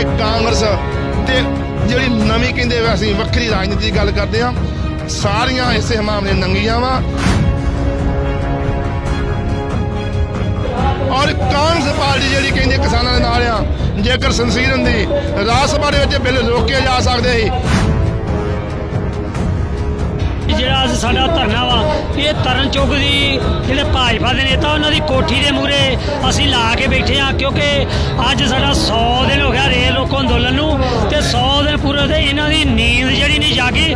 ਇਹ ਕਾਂਗਰਸ ਤੇ ਜਿਹੜੀ ਨਵੀਂ ਕਹਿੰਦੇ ਅਸੀਂ ਵੱਖਰੀ ਰਾਜਨੀਤੀ ਦੀ ਗੱਲ ਕਰਦੇ ਆ ਸਾਰੀਆਂ ਇਸੇ ਹਮਾਮ ਨੰਗੀਆਂ ਵਾ। ਔਰ ਕਾਂਗਰਸ ਪਾਰਟੀ ਜਿਹੜੀ ਕਹਿੰਦੀ ਕਿਸਾਨਾਂ ਦੇ ਨਾਲ ਆ, ਜੇਕਰ ਸੰਸੀਰ ਹੁੰਦੀ ਰਾਜ ਸਭਾ ਦੇ ਵਿੱਚ ਬਿੱਲ ਰੋਕੇ ਜਾ ਸਕਦੇ ਸੀ ਜਿਹੜਾ ਅੱਜ ਸਾਡਾ ਧਰਨਾ ਵਾ, ਇਹ ਤਰਨ ਚੁੱਕ ਦੀ ਜਿਹੜੇ ਭਾਜਪਾ ਦੇ ਨੇਤਾ, ਉਹਨਾਂ ਦੀ ਕੋਠੀ ਦੇ ਮੂਹਰੇ ਅਸੀਂ ਲਾ ਕੇ ਬੈਠੇ ਆ ਕਿਉਂਕਿ ਅੱਜ ਸਾਡਾ 100 ਦਿਨ ਹੋ ਗਿਆ ਰੇਲ ਰੋਕੋ ਅੰਦੋਲਨ ਨੂੰ, ਤੇ 100 ਦਿਨ ਪੂਰੇ ਤੇ ਇਹਨਾਂ ਦੀ ਨੀਂਦ ਜਿਹੜੀ ਨਹੀਂ ਜਾਗੀ।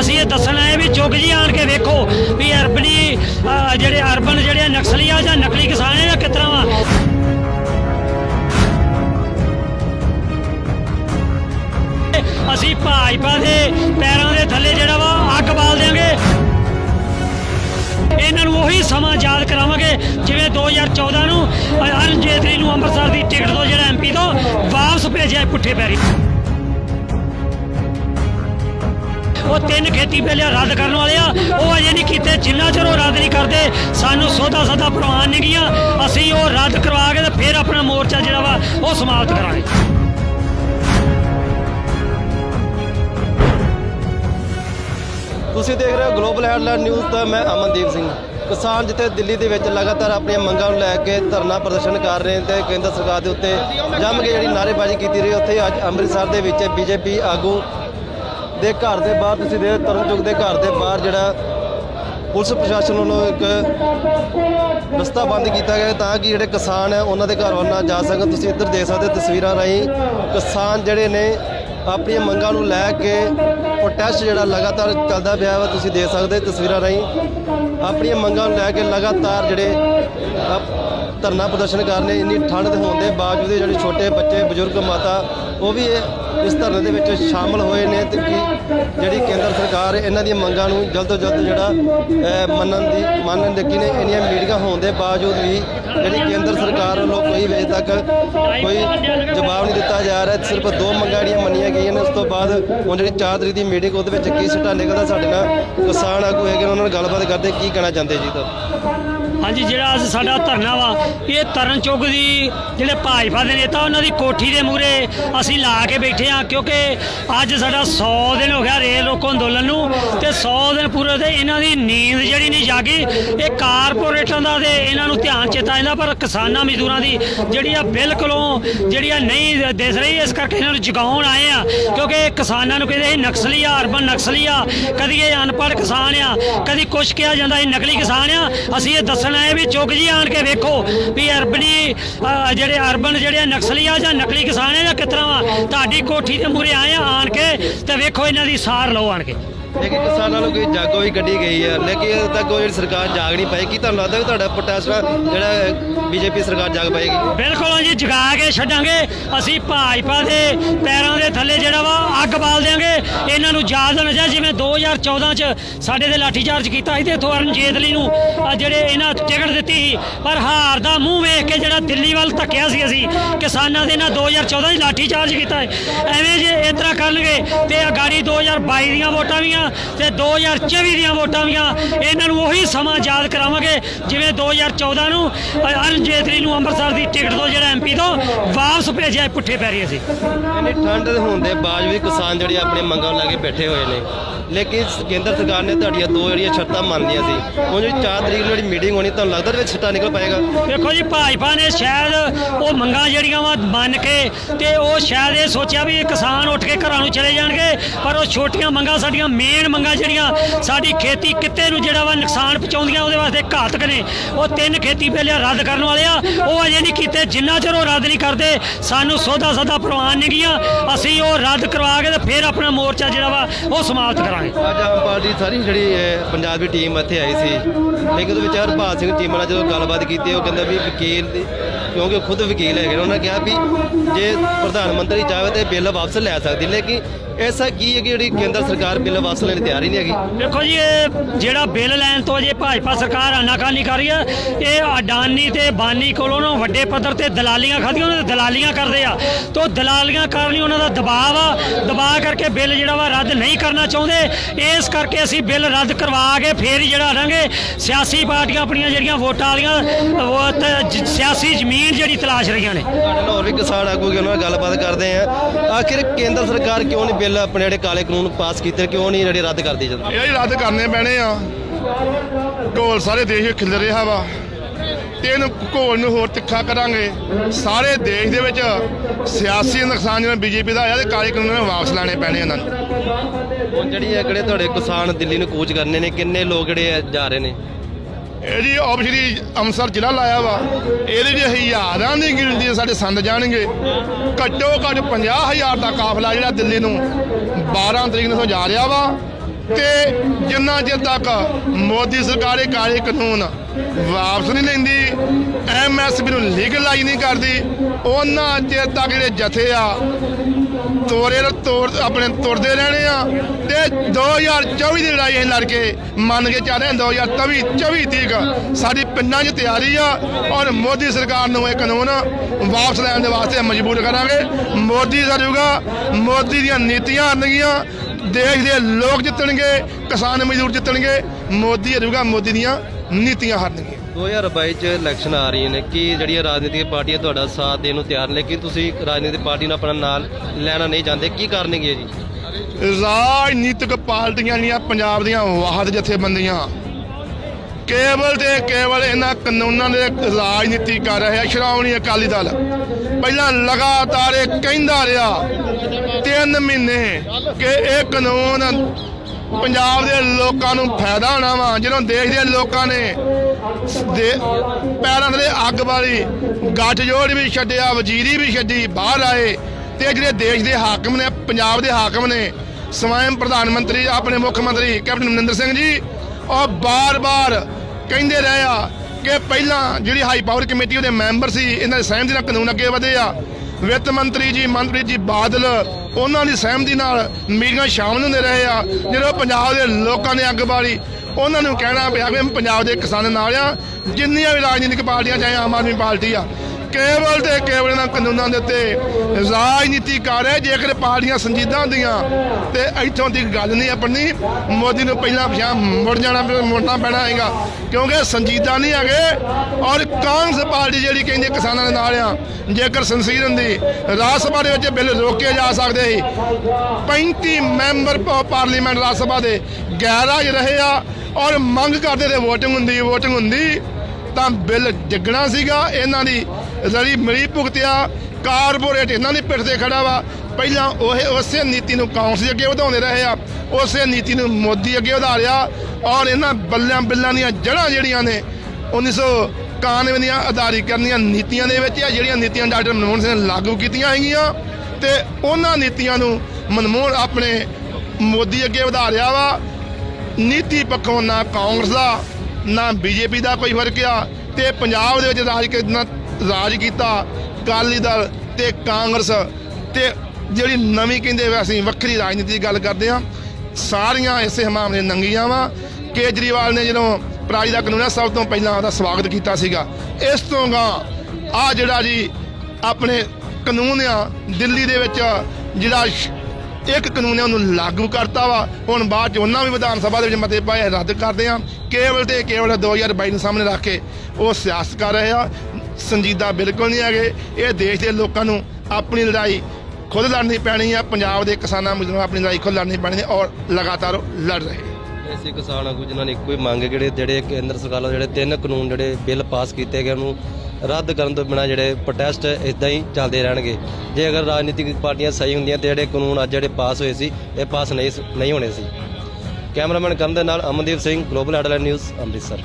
ਅਸੀਂ ਇਹ ਦੱਸਣਾ ਹੈ ਵੀ ਚੁੱਕ ਜੀ ਆਣ ਕੇ ਵੇਖੋ ਵੀ ਅਰਬਨੀ ਜਿਹੜੇ ਅਰਬਨ ਜਿਹੜੇ ਨਕਸਲੀ ਆ ਜਾਂ ਨਕਲੀ ਕਿਸਾਨ ਭਾਜਪਾ ਦੇ ਪੈਰਾਂ ਦੇ ਥੱਲੇ ਜਿਹੜਾ ਵਾ, ਅੱਗ ਬਾਲ ਦੇਵਾਂਗੇ ਇਹਨਾਂ ਨੂੰ ਉਹੀ ਸਮਾਂ ਯਾਦ ਕਰਾਵਾਂਗੇ, ਜਿਵੇਂ 2014 ਨੂੰ ਅਰੁਣ ਜੇਤਲੀ ਨੂੰ ਅੰਮ੍ਰਿਤਸਰ ਦੀ ਟਿਕਟ ਤੋਂ, ਜਿਹੜਾ ਐਮਪੀ ਤੋਂ ਵਾਪਸ ਭੇਜਿਆ ਪੁੱਠੇ ਪੈਰੀ। ਉਹ ਤਿੰਨ ਖੇਤੀ ਬਿੱਲ ਰੱਦ ਕਰਨ ਵਾਲੇ ਆ, ਉਹ ਅਜੇ ਨਹੀਂ ਕੀਤੇ, ਜਿੰਨਾ ਚਿਰ ਉਹ ਰੱਦ ਨਹੀਂ ਕਰਦੇ, ਸਾਨੂੰ ਸੋਧਾ ਸਦਾ ਪ੍ਰਵਾਨ ਨਹੀਂ ਗੀਆਂ ਅਸੀਂ ਉਹ ਰੱਦ ਕਰਵਾ ਕੇ ਤੇ ਫਿਰ ਆਪਣਾ ਮੋਰਚਾ ਜਿਹੜਾ ਵਾ, ਉਹ ਸਮਾਪਤ ਕਰਾਂਗੇ। ਤੁਸੀਂ ਦੇਖ ਰਹੇ ਹੋ ਗਲੋਬਲ ਹੈਡਲਾਈਨ ਨਿਊਜ਼ ਤਾਂ ਮੈਂ ਅਮਨਦੀਪ ਸਿੰਘ। ਕਿਸਾਨ ਜਿੱਥੇ ਦਿੱਲੀ ਦੇ ਵਿੱਚ ਲਗਾਤਾਰ ਆਪਣੀਆਂ ਮੰਗਾਂ ਨੂੰ ਲੈ ਕੇ ਧਰਨਾ ਪ੍ਰਦਰਸ਼ਨ ਕਰ ਰਹੇ ਨੇ ਤੇ ਕੇਂਦਰ ਸਰਕਾਰ ਦੇ ਉੱਤੇ ਜੰਮ ਕੇ ਜਿਹੜੀ ਨਾਅਰੇਬਾਜ਼ੀ ਕੀਤੀ ਰਹੀ, ਉੱਥੇ ਅੱਜ ਅੰਮ੍ਰਿਤਸਰ ਦੇ ਵਿੱਚ ਬੀਜੇਪੀ ਆਗੂ ਦੇ ਘਰ ਦੇ ਬਾਹਰ, ਤੁਸੀਂ ਦੇ ਤਰਨਚੁੱਕ ਦੇ ਘਰ ਦੇ ਬਾਹਰ ਜਿਹੜਾ ਪੁਲਿਸ ਪ੍ਰਸ਼ਾਸਨ ਵੱਲੋਂ ਇੱਕ ਰਸਤਾ ਬੰਦ ਕੀਤਾ ਗਿਆ ਤਾਂ ਕਿ ਜਿਹੜੇ ਕਿਸਾਨ ਹੈ, ਉਹਨਾਂ ਦੇ ਘਰ ਵੱਲ ਨਾ ਜਾ ਸਕਣ। ਤੁਸੀਂ ਇੱਧਰ ਦੇਖ ਸਕਦੇ ਹੋ ਤਸਵੀਰਾਂ ਰਾਹੀਂ ਕਿਸਾਨ ਜਿਹੜੇ ਨੇ ਆਪਣੀਆਂ ਮੰਗਾਂ ਨੂੰ ਲੈ ਕੇ ਪ੍ਰੋਟੈਸਟ ਜਿਹੜਾ ਲਗਾਤਾਰ ਚੱਲਦਾ ਪਿਆ ਵਾ, ਤੁਸੀਂ ਦੇਖ ਸਕਦੇ ਤਸਵੀਰਾਂ ਰਾਹੀਂ। ਆਪਣੀਆਂ ਮੰਗਾਂ ਨੂੰ ਲੈ ਕੇ ਲਗਾਤਾਰ ਜਿਹੜੇ ਧਰਨਾ ਪ੍ਰਦਰਸ਼ਨ ਕਰਨੇ ਇੰਨੀ ਠੰਡ ਦੇ ਹੋਣ ਦੇ ਬਾਵਜੂਦ ਜਿਹੜੇ ਛੋਟੇ ਬੱਚੇ ਬਜ਼ੁਰਗ ਮਾਤਾ ਉਹ ਵੀ ਇਸ ਧਰਨੇ ਦੇ ਵਿੱਚ ਸ਼ਾਮਲ ਹੋਏ ਨੇ ਤੇ ਕਿ ਜਿਹੜੀ ਕੇਂਦਰ ਸਰਕਾਰ ਇਹਨਾਂ ਦੀਆਂ ਮੰਗਾਂ ਨੂੰ ਜਲਦ ਤੋਂ ਜਲਦ ਜਿਹੜਾ ਮੰਨਣ ਦੀ ਮੰਨਣ ਲੱਗੀ ਨੇ ਇੰਨੀਆਂ ਮੀਟਿੰਗਾਂ ਹੋਣ ਦੇ ਬਾਵਜੂਦ ਵੀ ਜਿਹੜੀ ਕੇਂਦਰ ਸਰਕਾਰ ਵੱਲੋਂ ਕੋਈ ਵੇਲੇ ਤੱਕ ਕੋਈ ਜਵਾਬ ਨਹੀਂ ਦਿੱਤਾ ਜਾ ਰਿਹਾ ਸਿਰਫ ਦੋ ਮੰਗਾਂ ਜਿਹੜੀਆਂ ਮੰਨੀਆਂ ਗਈਆਂ ਨੇ ਉਸ ਤੋਂ ਬਾਅਦ ਹੁਣ ਜਿਹੜੀ 4 ਤਰੀਕ ਦੀ ਮੀਟਿੰਗ ਉਹਦੇ ਵਿੱਚ ਕੀ ਸਿੱਟਾ ਨਿਕਲਦਾ ਸਾਡੇ ਨਾਲ ਕਿਸਾਨ ਆਗੂ ਹੈਗੇ ਨੇ, ਉਹਨਾਂ ਨਾਲ ਗੱਲਬਾਤ ਕਰਦੇ ਕੀ ਕਹਿਣਾ ਚਾਹੁੰਦੇ ਜੀ ਤੁਹਾਨੂੰ ਹਾਂਜੀ, ਜਿਹੜਾ ਅੱਜ ਸਾਡਾ ਧਰਨਾ ਵਾ, ਇਹ ਤਰਨ ਚੁੱਕ ਦੀ ਜਿਹੜੇ ਭਾਜਪਾ ਦੇ ਨੇਤਾ, ਉਹਨਾਂ ਦੀ ਕੋਠੀ ਦੇ ਮੂਹਰੇ ਅਸੀਂ ਲਾ ਕੇ ਬੈਠੇ ਆ ਕਿਉਂਕਿ ਅੱਜ ਸਾਡਾ 100 ਦਿਨ ਹੋ ਗਿਆ ਰੇਲ ਰੋਕੋ ਅੰਦੋਲਨ ਨੂੰ, ਤੇ 100 ਦਿਨ ਪੂਰੇ ਤੇ ਇਹਨਾਂ ਦੀ ਨੀਂਦ ਜਿਹੜੀ ਨਹੀਂ ਜਾਗੀ। ਇਹ ਕਾਰਪੋਰੇਟਾਂ ਦਾ ਤੇ ਇਹਨਾਂ ਨੂੰ ਧਿਆਨ ਚੇਤਾ ਜਾਂਦਾ ਪਰ ਕਿਸਾਨਾਂ ਮਜ਼ਦੂਰਾਂ ਦੀ ਜਿਹੜੀ ਆ ਬਿਲਕੁਲੋਂ ਜਿਹੜੀ ਆ ਨਹੀਂ ਦਿਸ ਰਹੀ, ਇਸ ਕਰਕੇ ਇਹਨਾਂ ਨੂੰ ਜਗਾਉਣ ਆਏ ਆ, ਕਿਉਂਕਿ ਕਿਸਾਨਾਂ ਨੂੰ ਕਹਿੰਦੇ ਇਹ ਨਕਸਲੀ ਆ ਅਰਬਨ ਨਕਸਲੀ ਆ ਕਦੀ ਇਹ ਅਨਪੜ੍ਹ ਕਿਸਾਨ ਆ, ਕਦੀ ਕੁਛ ਕਿਹਾ ਜਾਂਦਾ ਇਹ ਨਕਲੀ ਕਿਸਾਨ ਆ, ਅਸੀਂ ਇਹ ਦੱਸ ਦੱਸਣਾ ਹੈ ਵੀ ਚੁੱਕ ਜੀ ਆਣ ਕੇ ਵੇਖੋ ਵੀ ਅਰਬਨੀ ਜਿਹੜੇ ਅਰਬਨ, ਜਿਹੜੇ ਨਕਸਲੀ ਆ ਜਾਂ ਨਕਲੀ ਕਿਸਾਨ ਆ ਜਾਂ ਕਿਸ ਤਰ੍ਹਾਂ ਵਾ, ਤੁਹਾਡੀ ਕੋਠੀ ਦੇ ਮੂਹਰੇ ਆਏ ਆਣ ਕੇ ਤੇ ਵੇਖੋ ਇਹਨਾਂ ਦੀ ਸਾਰ ਲਓ ਆਣ ਕੇ। ਲੇਕਿਨ ਕਿਸਾਨਾਂ ਨੂੰ ਕੋਈ ਜਾਗੋ ਵੀ ਕੱਢੀ ਗਈ ਹੈ ਲੇਕਿਨ ਅਜੇ ਤੱਕ ਉਹ ਜਿਹੜੀ ਸਰਕਾਰ ਜਾਗ ਨਹੀਂ ਪਾਈ, ਕੀ ਤੁਹਾਨੂੰ ਲੱਗਦਾ ਵੀ ਤੁਹਾਡਾ ਪ੍ਰੋਟੈਸਟ ਜਿਹੜਾ ਬੀਜੇਪੀ ਸਰਕਾਰ ਜਾਗ ਪਾਏਗੀ? ਬਿਲਕੁਲ ਜੀ, ਜਗਾ ਕੇ ਛੱਡਾਂਗੇ। ਅਸੀਂ ਭਾਜਪਾ ਦੇ ਪੈਰਾਂ ਦੇ ਥੱਲੇ ਜਿਹੜਾ ਵਾ, ਅੱਗ ਬਾਲ ਦੇਵਾਂਗੇ ਇਹਨਾਂ ਨੂੰ ਯਾਦ ਹੋਣਾ ਚਾਹੀਦਾ ਜਿਵੇਂ 2014 ਚ ਸਾਡੇ ਤੇ ਲਾਠੀਚਾਰਜ ਕੀਤਾ ਸੀ ਤੇ ਇੱਥੋਂ ਅਰੁਣ ਜੇਤਲੀ ਨੂੰ ਜਿਹੜੇ ਇਹਨਾਂ ਟਿਕਟ ਦਿੱਤੀ ਸੀ। ਪਰ ਹਾਰ ਦਾ ਮੂੰਹ ਵੇਖ ਕੇ ਜਿਹੜਾ ਦਿੱਲੀ ਵੱਲ ਧੱਕਿਆ ਸੀ ਅਸੀਂ, ਕਿਸਾਨਾਂ ਦੇ ਨਾਲ 2014 ਚ ਲਾਠੀਚਾਰਜ ਕੀਤਾ ਐਵੇਂ ਜੇ ਇਸ ਤਰ੍ਹਾਂ ਕਰਨਗੇ ਤੇ ਅਗਾੜੀ 2022 ਦੀਆਂ ਵੋਟਾਂ ਵੀ ਵੀਆਂ ਤੇ 2024 ਦੀਆਂ ਵੋਟਾਂ ਵੀਆਂ ਇਹਨਾਂ ਨੂੰ ਉਹੀ ਸਮਾਂ ਯਾਦ ਕਰਾਵਾਂਗੇ ਜਿਵੇਂ 2014 ਨੂੰ ਅਰੁਣ ਜੇਤਲੀ ਨੂੰ ਅੰਮ੍ਰਿਤਸਰ ਦੀ ਟਿਕਟ ਤੋਂ ਜਿਹੜਾ ਐਮਪੀ ਤੋਂ ਵਾਪਸ ਭੇਜਿਆ ਪੁੱਠੇ ਪੈਰੀ ਅਸੀਂ ਇੰਨੀ ਠੰਡ ਦੇ ਹੋਣ ਦੇ ਬਾਵਜੂਦ ਵੀ ਕਿਸਾਨ ਜਿਹੜੇ ਆਪਣੀਆਂ ਮੰਗਾਂ ਲੈ ਕੇ ਬੈਠੇ ਹੋਏ ਨੇ। ਲੇਕਿਨ ਕੇਂਦਰ ਸਰਕਾਰ ਨੇ ਤੁਹਾਡੀਆਂ ਦੋ ਜਿਹੜੀਆਂ ਸ਼ਰਤਾਂ ਮੰਨਦੀਆਂ ਸੀ ਹੁਣ ਜਿਹੜੀ 4 ਤਰੀਕ ਨੂੰ ਜਿਹੜੀ ਮੀਟਿੰਗ ਹੋਣੀ ਤੁਹਾਨੂੰ ਲੱਗਦਾ ਵਿੱਚ ਸਿੱਟਾ ਨਿਕਲ ਪਾਏਗਾ? ਵੇਖੋ ਜੀ ਭਾਜਪਾ ਨੇ ਸ਼ਾਇਦ ਉਹ ਮੰਗਾਂ ਜਿਹੜੀਆਂ ਵਾ ਮੰਨ ਕੇ ਤੇ ਉਹ ਸ਼ਾਇਦ ਇਹ ਸੋਚਿਆ ਵੀ ਇਹ ਕਿਸਾਨ ਉੱਠ ਕੇ ਘਰਾਂ ਨੂੰ ਚਲੇ ਜਾਣਗੇ ਪਰ ਉਹ ਛੋਟੀਆਂ ਮੰਗਾਂ ਸਾਡੀਆਂ ਮੇਨ ਮੰਗਾਂ ਜਿਹੜੀਆਂ ਸਾਡੀ ਖੇਤੀ ਕਿੱਤੇ ਨੂੰ ਜਿਹੜਾ ਵਾ ਨੁਕਸਾਨ ਪਹੁੰਚਾਉਂਦੀਆਂ, ਉਹਦੇ ਵਾਸਤੇ ਘਾਤਕ ਨੇ। ਉਹ ਤਿੰਨ ਖੇਤੀ ਬਿੱਲ ਰੱਦ ਕਰਨ ਵਾਲੇ ਆ ਉਹ ਅਜੇ ਨਹੀਂ ਕੀਤੇ, ਜਿੰਨਾ ਚਿਰ ਉਹ ਰੱਦ ਨਹੀਂ ਕਰਦੇ, ਸਾਨੂੰ ਸੋਧਾ ਸਦਾ ਪ੍ਰਵਾਨ ਨਹੀਂ ਗੀਆਂ ਅਸੀਂ ਉਹ ਰੱਦ ਕਰਵਾ ਕੇ ਤੇ ਫਿਰ ਆਪਣਾ ਮੋਰਚਾ ਜਿਹੜਾ ਵਾ, ਉਹ ਸਮਾਪਤ ਕਰਾਂਗੇ। ਅੱਜ ਆਮ ਪਾਰਟੀ ਸਾਰੀ ਜਿਹੜੀ ਪੰਜਾਬ ਦੀ ਟੀਮ ਇੱਥੇ ਆਈ ਸੀ, ਲੇਕਿਨ ਉਹਦੇ ਵਿੱਚ ਹਰਪਾਲ ਸਿੰਘ ਚੀਮਾ ਨਾਲ ਜਦੋਂ ਗੱਲਬਾਤ ਕੀਤੀ, ਉਹ ਕਹਿੰਦਾ ਵੀ ਵਕੀਲ ਦੀ, ਕਿਉਂਕਿ ਉਹ ਖੁਦ ਵਕੀਲ ਹੈਗੇ ਨੇ, ਉਹਨਾਂ ਕਿਹਾ ਵੀ ਜੇ ਪ੍ਰਧਾਨ ਮੰਤਰੀ ਚਾਹਵੇ ਤੇ ਬਿੱਲ ਵਾਪਸ ਲੈ ਸਕਦੀ, ਲੇਕਿਨ ਐਸਾ ਕੀ ਹੈ ਕਿ ਜਿਹੜੀ ਕੇਂਦਰ ਸਰਕਾਰ ਬਿੱਲ ਵਾਪਸ ਲੈਣ ਤਿਆਰ ਹੀ ਨਹੀਂ ਹੈਗੀ? ਦੇਖੋ ਜੀ ਇਹ ਜਿਹੜਾ ਬਿੱਲ ਲੈਣ ਤੋਂ ਜੇ ਭਾਜਪਾ ਸਰਕਾਰ ਆਨਾਕਾਨੀ ਕਰ ਰਹੀ ਹੈ ਇਹ ਅਡਾਨੀ ਤੇ ਬਾਨੀ ਕੋਲੋਂ ਨਾ ਵੱਡੇ ਪੱਧਰ ਤੇ ਦਲਾਲੀਆਂ ਖਾਦੀਆਂ ਉਹਨਾਂ ਦੇ ਦਲਾਲੀਆਂ ਕਰਦੇ ਆ। ਤੋਂ ਦਲਾਲੀਆਂ ਕਰਨ ਲਈ ਉਹਨਾਂ ਦਾ ਦਬਾਅ ਆ ਦਬਾਅ ਕਰਕੇ ਬਿੱਲ ਜਿਹੜਾ ਵਾ ਰੱਦ ਨਹੀਂ ਕਰਨਾ ਚਾਹੁੰਦੇ। ਇਸ ਕਰਕੇ ਅਸੀਂ ਬਿੱਲ ਰੱਦ ਕਰਵਾ ਕੇ ਫੇਰ ਜਿਹੜਾ ਹਟਾਂਗੇ ਸਿਆਸੀ ਪਾਰਟੀਆਂ ਆਪਣੀਆਂ ਜਿਹੜੀਆਂ ਵੋਟਾਂ ਵਾਲੀਆਂ ਸਿਆਸੀ ਜ਼ਮੀਨ ਜਿਹੜੀ ਤਲਾਸ਼ ਰਹੀਆਂ ਨੇ। ਹੋਰ ਵੀ ਕਿਸਾਨ ਆਗੂ ਕਿ ਉਹਨਾਂ ਨਾਲ ਗੱਲਬਾਤ ਕਰਦੇ ਆ। ਆਖਿਰ ਕੇਂਦਰ ਸਰਕਾਰ ਕਿਉਂ ਨਹੀਂ ਬਿੱਲ ਆਪਣੇ ਜਿਹੜੇ ਕਾਲੇ ਕਾਨੂੰਨ ਪਾਸ ਕੀਤੇ ਕਿਉਂ ਨਹੀਂ ਜਿਹੜੇ ਰੱਦ ਕਰਦੀ ਜਾਂਦੀ? ਇਹ ਹੀ ਰੱਦ ਕਰਨੇ ਪੈਣੇ ਆ। ਘੋਲ ਸਾਰੇ ਦੇਸ਼ ਖਿਲ ਰਿਹਾ ਵਾ। ਤੇ ਇਹਨੂੰ ਘੋਲ ਨੂੰ ਹੋਰ ਤਿੱਖਾ ਕਰਾਂਗੇ। ਸਾਰੇ ਦੇਸ਼ ਦੇ ਵਿੱਚ ਸਿਆਸੀ ਨੁਕਸਾਨ ਜਿਵੇਂ ਬੀਜੇਪੀ ਦਾ ਆਇਆ ਤੇ ਕਾਲੇ ਕਾਨੂੰਨ ਨੂੰ ਵਾਪਸ ਲੈਣੇ ਪੈਣੇ ਇਹਨਾਂ ਨੂੰ। ਹੁਣ ਜਿਹੜੀ ਹੈ ਕਿਹੜੇ ਤੁਹਾਡੇ ਕਿਸਾਨ ਦਿੱਲੀ ਨੂੰ ਕੂਚ ਕਰਨੇ ਨੇ ਕਿੰਨੇ ਲੋਕ ਜਿਹੜੇ ਜਾ ਰਹੇ ਨੇ? ਇਹ ਜੀ ਆਪ ਸ਼੍ਰੀ ਅੰਮ੍ਰਿਤਸਰ ਜ਼ਿਲ੍ਹਾ ਲਾਇਆ ਵਾ। ਇਹਦੇ ਵਿੱਚ ਹਜ਼ਾਰਾਂ ਦੀ ਗਿਣਤੀ ਸਾਡੇ ਸੰਦ ਜਾਣਗੇ। ਘੱਟੋ ਘੱਟ 50000 ਦਾ ਕਾਫਲਾ ਜਿਹੜਾ ਦਿੱਲੀ ਨੂੰ 12 ਤਰੀਕ ਨੂੰ ਜਾ ਰਿਹਾ ਵਾ। ਤੇ ਜਿੰਨਾ ਚਿਰ ਤੱਕ ਮੋਦੀ ਸਰਕਾਰ ਇਹ ਕਾਲੇ ਕਾਨੂੰਨ ਵਾਪਸ ਨਹੀਂ ਲੈਂਦੀ। ਐਮਐਸਪੀ ਨੂੰ ਲੀਗਲਾਈਜ਼ ਨਹੀਂ ਕਰਦੀ। ਉਹਨਾਂ ਚਿਰ ਤੱਕ ਜਿਹੜੇ ਜਥੇ ਆ, ਤੋਰੇ ਨੂੰ ਤੋੜ ਆਪਣੇ ਤੁਰਦੇ ਰਹਿਣੇ ਆ। ਤੇ 2024 ਦੀ ਲੜਾਈ ਅਸੀਂ ਲੜ ਕੇ ਮੰਨ ਕੇ ਚੱਲ ਰਹੇ ਹਾਂ 2024 24 ਤੀਕ ਸਾਡੀ ਪਿੰਡਾਂ 'ਚ ਤਿਆਰੀ ਆ ਔਰ ਮੋਦੀ ਸਰਕਾਰ ਨੂੰ ਇਹ ਕਾਨੂੰਨ ਵਾਪਸ ਲੈਣ ਦੇ ਵਾਸਤੇ ਮਜਬੂਰ ਕਰਾਂਗੇ। ਮੋਦੀ ਸਰੂਗਾ ਮੋਦੀ ਦੀਆਂ ਨੀਤੀਆਂ ਆਣਗੀਆਂ ਦੇਸ਼ ਦੇ ਲੋਕ ਜਿੱਤਣਗੇ, ਕਿਸਾਨ ਮਜ਼ਦੂਰ ਜਿੱਤਣਗੇ। ਮੋਦੀ ਹਰੂਗਾ ਮੋਦੀ ਦੀਆਂ ਨੀਤੀਆਂ ਹਾਰਨਗੀਆਂ। 2022 ਚ ਇਲੈਕਸ਼ਨ ਆ ਰਹੀਆਂ ਨੇ। ਕੀ ਜਿਹੜੀਆਂ ਰਾਜਨੀਤਿਕ ਪਾਰਟੀਆਂ ਤੁਹਾਡਾ ਸਾਥ ਦੇਣ ਨੂੰ ਤਿਆਰ ਨੇ? ਲੇਕਿਨ ਤੁਸੀਂ ਰਾਜਨੀਤਿਕ ਪਾਰਟੀ ਨੂੰ ਆਪਣਾ ਨਾਲ ਲੈਣਾ ਨਹੀਂ ਚਾਹੁੰਦੇ? ਕੀ ਕਾਰਨ ਕੀ ਹੈ ਜੀ? ਰਾਜਨੀਤਿਕ ਪਾਰਟੀਆਂ ਜਿਹੜੀਆਂ ਪੰਜਾਬ ਦੀਆਂ ਵਾਹਦ ਜਥੇਬੰਦੀਆਂ। ਕੇਵਲ ਤੇ ਕੇਵਲ ਇਹਨਾਂ ਕਾਨੂੰਨਾਂ ਦੇ ਰਾਜਨੀਤੀ ਕਰ ਰਿਹਾ ਸ਼੍ਰੋਮਣੀ ਅਕਾਲੀ ਦਲ ਪਹਿਲਾਂ ਲਗਾਤਾਰ ਇਹ ਕਹਿੰਦਾ ਰਿਹਾ ਤਿੰਨ ਮਹੀਨੇ ਕਿ ਇਹ ਕਾਨੂੰਨ ਪੰਜਾਬ ਦੇ ਲੋਕਾਂ ਨੂੰ ਫਾਇਦਾ ਹੋਣਾ ਵਾ ਜਦੋਂ ਦੇਸ਼ ਦੇ ਲੋਕਾਂ ਨੇ ਦੇ ਪੈਰਾਂ ਦੇ ਅੱਗ ਵਾਲੀ ਗੱਠਜੋੜ ਵੀ ਛੱਡਿਆ, ਵਜ਼ੀਰੀ ਵੀ ਛੱਡੀ, ਬਾਹਰ ਆਏ ਤੇ ਜਿਹੜੇ ਦੇਸ਼ ਦੇ ਹਾਕਮ ਨੇ, ਪੰਜਾਬ ਦੇ ਹਾਕਮ ਨੇ ਸਵੈਮ ਪ੍ਰਧਾਨ ਮੰਤਰੀ, ਆਪਣੇ ਮੁੱਖ ਮੰਤਰੀ ਕੈਪਟਨ ਅਮਰਿੰਦਰ ਸਿੰਘ ਜੀ, ਉਹ ਬਾਰ-ਬਾਰ ਕਹਿੰਦੇ ਰਹੇ ਆ ਕਿ ਪਹਿਲਾਂ ਜਿਹੜੀ ਹਾਈ ਪਾਵਰ ਕਮੇਟੀ ਉਹਦੇ ਮੈਂਬਰ ਸੀ, ਇਹਨਾਂ ਦੇ ਸਹਿਮਤੀ ਨਾਲ ਕਾਨੂੰਨ ਅੱਗੇ ਵਧੇ ਆ ਵਿੱਤ ਮੰਤਰੀ ਜੀ ਮਨਪ੍ਰੀਤ ਜੀ ਬਾਦਲ, ਉਹਨਾਂ ਦੀ ਸਹਿਮਤੀ ਨਾਲ ਮੀਟਿੰਗਾਂ ਸ਼ਾਮਲ ਹੁੰਦੇ ਰਹੇ ਆ। ਜਦੋਂ ਪੰਜਾਬ ਦੇ ਲੋਕਾਂ ਨੇ ਅੱਗ ਬਾਲੀ, ਉਹਨਾਂ ਨੂੰ ਕਹਿਣਾ ਪਿਆ ਵੀ ਪੰਜਾਬ ਦੇ ਕਿਸਾਨ ਨਾਲ ਆ। ਜਿੰਨੀਆਂ ਵੀ ਰਾਜਨੀਤਿਕ ਪਾਰਟੀਆਂ, ਚਾਹੇ ਆਮ ਆਦਮੀ ਪਾਰਟੀ ਆ ਕੇਵਲ ਤੇ ਕੇਵਲ ਇਹਨਾਂ ਕਾਨੂੰਨਾਂ ਦੇ ਉੱਤੇ ਰਾਜਨੀਤੀ ਕਰ ਰਹੇ ਜੇਕਰ ਪਾਰਟੀਆਂ ਸੰਜੀਦਾ ਹੁੰਦੀਆਂ, ਤੇ ਇੱਥੋਂ ਦੀ ਗੱਲ ਨਹੀਂ ਆਪਣੀ। ਮੋਦੀ ਨੂੰ ਪਹਿਲਾਂ ਪਿਛਾਂ ਮੁੜ ਜਾਣਾ ਮੁੜਨਾ ਪੈਣਾ ਹੈਗਾ, ਕਿਉਂਕਿ ਸੰਜੀਦਾ ਨਹੀਂ ਹੈਗੇ, ਔਰ ਕਾਂਗਰਸ ਪਾਰਟੀ ਜਿਹੜੀ ਕਹਿੰਦੀ ਕਿਸਾਨਾਂ ਦੇ ਨਾਲ ਆ, ਜੇਕਰ ਸੰਸੀਰ ਹੁੰਦੀ, ਰਾਜ ਸਭਾ ਦੇ ਵਿੱਚ ਬਿੱਲ ਰੋਕੇ ਜਾ ਸਕਦੇ ਸੀ। 35 ਮੈਂਬਰ ਪਾਰਲੀਮੈਂਟ ਰਾਜ ਸਭਾ ਦੇ ਗੈਰ ਹਾਜ਼ਰ ਰਹੇ ਆ, ਔਰ ਮੰਗ ਕਰਦੇ ਤੇ ਵੋਟਿੰਗ ਹੁੰਦੀ ਵੋਟਿੰਗ ਹੁੰਦੀ, ਤਾਂ ਬਿੱਲ ਡਿੱਗਣਾ ਸੀਗਾ। ਇਹਨਾਂ ਦੀ ਰਲੀ ਮਰੀ ਭੁਗਤਿਆ ਕਾਰਪੋਰੇਟ ਇਹਨਾਂ ਦੀ ਪਿੱਠ ਤੇ ਖੜਾ ਵਾ। ਪਹਿਲਾਂ ਉਹ ਉਸੇ ਨੀਤੀ ਨੂੰ ਕਾਂਗਰਸ ਅੱਗੇ ਵਧਾਉਂਦੇ ਰਹੇ ਆ, ਉਸੇ ਨੀਤੀ ਨੂੰ ਮੋਦੀ ਅੱਗੇ ਵਧਾ ਰਿਹਾ ਔਰ ਇਹਨਾਂ ਬੱਲਿਆਂ ਬਿੱਲਾਂ ਦੀਆਂ ਜੜ੍ਹਾਂ ਜਿਹੜੀਆਂ ਨੇ 1991 ਦੀਆਂ ਆਧਾਰੀਕਰਨ ਦੀਆਂ ਨੀਤੀਆਂ ਦੇ ਵਿੱਚ ਆ, ਜਿਹੜੀਆਂ ਨੀਤੀਆਂ ਡਾਕਟਰ ਮਨਮੋਹਨ ਸਿੰਘ ਨੇ ਲਾਗੂ ਕੀਤੀਆਂ ਹੈਗੀਆਂ। ਤੇ ਉਹਨਾਂ ਨੀਤੀਆਂ ਨੂੰ ਮਨਮੋਹਨ ਆਪਣੇ ਮੋਦੀ ਅੱਗੇ ਵਧਾ ਰਿਹਾ ਵਾ। ਨੀਤੀ ਪੱਖੋਂ ਨਾ ਕਾਂਗਰਸ ਦਾ, ਨਾ ਬੀਜੇਪੀ ਦਾ ਕੋਈ ਫ਼ਰਕ ਆ। ਤੇ ਪੰਜਾਬ ਦੇ ਵਿੱਚ ਰਾਜ ਕਿਤਨਾ ਰਾਜ ਕੀਤਾ ਅਕਾਲੀ ਦਲ ਤੇ ਕਾਂਗਰਸ ਤੇ ਜਿਹੜੀ ਨਵੀਂ ਕਹਿੰਦੇ ਵੇ ਅਸੀਂ ਵੱਖਰੀ ਰਾਜਨੀਤੀ ਦੀ ਗੱਲ ਕਰਦੇ ਆ ਸਾਰੀਆਂ ਇਸੇ ਹਮਾਮ ਨੇ ਨੰਗੀਆਂ ਵਾ। ਕੇਜਰੀਵਾਲ ਨੇ ਜਦੋਂ ਪ੍ਰਾਜ ਦਾ ਕਾਨੂੰਨ ਆ ਸਭ ਤੋਂ ਪਹਿਲਾਂ ਉਹਦਾ ਸਵਾਗਤ ਕੀਤਾ ਸੀਗਾ। ਇਸ ਤੋਂ ਗਾ ਆ ਜਿਹੜਾ ਜੀ ਆਪਣੇ ਕਾਨੂੰਨ ਆ, ਦਿੱਲੀ ਦੇ ਵਿੱਚ ਜਿਹੜਾ ਇੱਕ ਕਾਨੂੰਨ ਹੈ ਉਹਨੂੰ ਲਾਗੂ ਕਰਤਾ ਵਾ। ਹੁਣ ਬਾਅਦ ਚ ਉਹਨਾਂ ਵੀ ਵਿਧਾਨ ਸਭਾ ਦੇ ਵਿੱਚ ਮਤੇ ਪਾਏ, ਰੱਦ ਕਰਦੇ ਆ ਕੇਵਲ ਤੇ ਕੇਵਲ 2022 ਨੂੰ ਸਾਹਮਣੇ ਰੱਖ ਕੇ ਉਹ ਸਿਆਸਤ ਕਰ ਰਹੇ ਆ। ਸੰਜੀਦਾ ਬਿਲਕੁਲ ਨਹੀਂ ਹੈਗੇ। ਇਹ ਦੇਸ਼ ਦੇ ਲੋਕਾਂ ਨੂੰ ਆਪਣੀ ਲੜਾਈ ਖੁਦ ਲੜਨੀ ਪੈਣੀ ਆ। ਪੰਜਾਬ ਦੇ ਕਿਸਾਨਾਂ ਮਜ਼ਦੂਰਾਂ ਆਪਣੀ ਲੜਾਈ ਖੁਦ ਲੜਨੀ ਪੈਣੀ ਹੈ ਔਰ ਲਗਾਤਾਰ ਲੜ ਰਹੇ ਐਸੇ ਕਿਸਾਨ ਆਗੂ ਜਿਨ੍ਹਾਂ ਨੇ ਇੱਕੋ ਹੀ ਮੰਗ ਜਿਹੜੇ ਜਿਹੜੇ ਕੇਂਦਰ ਸਰਕਾਰ ਵੱਲੋਂ ਜਿਹੜੇ ਤਿੰਨ ਕਾਨੂੰਨ ਜਿਹੜੇ ਬਿੱਲ ਪਾਸ ਕੀਤੇ ਗਏ, ਉਹਨੂੰ ਰੱਦ ਕਰਨ ਤੋਂ ਬਿਨਾਂ ਜਿਹੜੇ ਪ੍ਰੋਟੈਸਟ ਇਦਾਂ ਹੀ ਚੱਲਦੇ ਰਹਿਣਗੇ। ਜੇ ਅਗਰ ਰਾਜਨੀਤਿਕ ਪਾਰਟੀਆਂ ਸਹੀ ਹੁੰਦੀਆਂ ਤੇ ਜਿਹੜੇ ਕਾਨੂੰਨ ਅੱਜ ਜਿਹੜੇ ਪਾਸ ਹੋਏ ਸੀ, ਇਹ ਪਾਸ ਨਹੀਂ ਨਹੀਂ ਹੋਣੇ ਸੀ। ਕੈਮਰਾਮੈਨ ਕਰਨ ਦੇ ਨਾਲ Amandeep Singh global headline news Amritsar.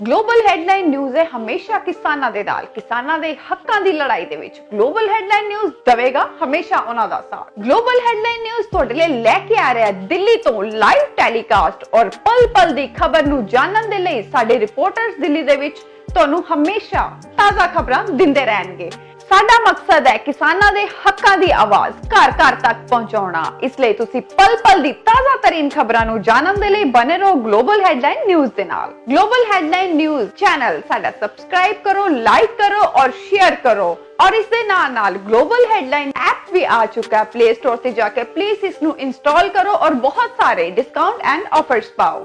Global headline news ਹੈ ਹਮੇਸ਼ਾ ਕਿਸਾਨਾਂ ਦੇ ਨਾਲ, ਕਿਸਾਨਾਂ ਦੇ ਹੱਕਾਂ ਦੀ ਲੜਾਈ ਦੇ ਵਿੱਚ। ਗਲੋਬਲ ਹੈਡਲਾਈਨ ਨਿਊਜ਼ ਦਵੇਗਾ ਹਮੇਸ਼ਾ ਉਹਨਾਂ ਦਾ ਸਾਥ। ਗਲੋਬਲ ਹੈਡਲਾਈਨ ਨਿਊਜ਼ ਤੁਹਾਡੇ ਲਈ ਲੈ ਕੇ ਆ ਰਿਹਾ ਹੈ ਦਿੱਲੀ ਤੋਂ ਲਾਈਵ ਟੈਲੀਕਾਸਟ ਔਰ ਪਲ ਪਲ ਦੀ ਖਬਰ ਨੂੰ ਜਾਣਨ ਦੇ ਲਈ ਸਾਡੇ ਰਿਪੋਰਟਰਸ ਦਿੱਲੀ ਦੇ ਵਿੱਚ ਤੁਹਾਨੂੰ ਹਮੇਸ਼ਾ ਤਾਜ਼ਾ ਖਬਰਾਂ ਦਿੰਦੇ ਰਹਿਣਗੇ। ਸਾਡਾ ਮਕਸਦ ਹੈ ਕਿਸਾਨਾਂ ਦੇ ਹੱਕਾਂ ਦੀ ਆਵਾਜ਼ ਘਰ ਘਰ ਤੱਕ ਪਹੁੰਚਾਉਣਾ। ਇਸ ਲਈ ਤੁਸੀਂ ਪਲ ਪਲ ਦੀ ਤਾਜ਼ਾ ਤਰੀਨ ਖਬਰਾਂ ਨੂੰ ਜਾਣਨ ਦੇ ਲਈ ਬਨੇ ਰਹੋ ਗਲੋਬਲ ਹੈਡਲਾਈਨ ਨਿਊਜ਼ ਦੇ ਨਾਲ। ਗਲੋਬਲ ਹੈਡਲਾਈਨ ਨਿਊਜ਼ ਚੈਨਲ ਸਾਡਾ ਸਬਸਕ੍ਰਾਈਬ ਕਰੋ ਲਾਈਕ ਕਰੋ ਔਰ ਸ਼ੇਅਰ ਕਰੋ। ਔਰ ਇਸ ਦੇ ਨਾਲ ਨਾਲ ਗਲੋਬਲ ਹੈਡਲਾਈਨ ਐਪ ਵੀ ਆ ਚੁੱਕਾ ਹੈ। ਪਲੇ ਸਟੋਰ ਤੇ ਜਾ ਕੇ ਪਲੀਜ਼ ਇਸ ਨੂੰ ਇੰਸਟਾਲ ਕਰੋ ਔਰ ਬਹੁਤ ਸਾਰੇ ਡਿਸਕਾਊਂਟ ਐਂਡ ਆਫਰਸ ਪਾਓ।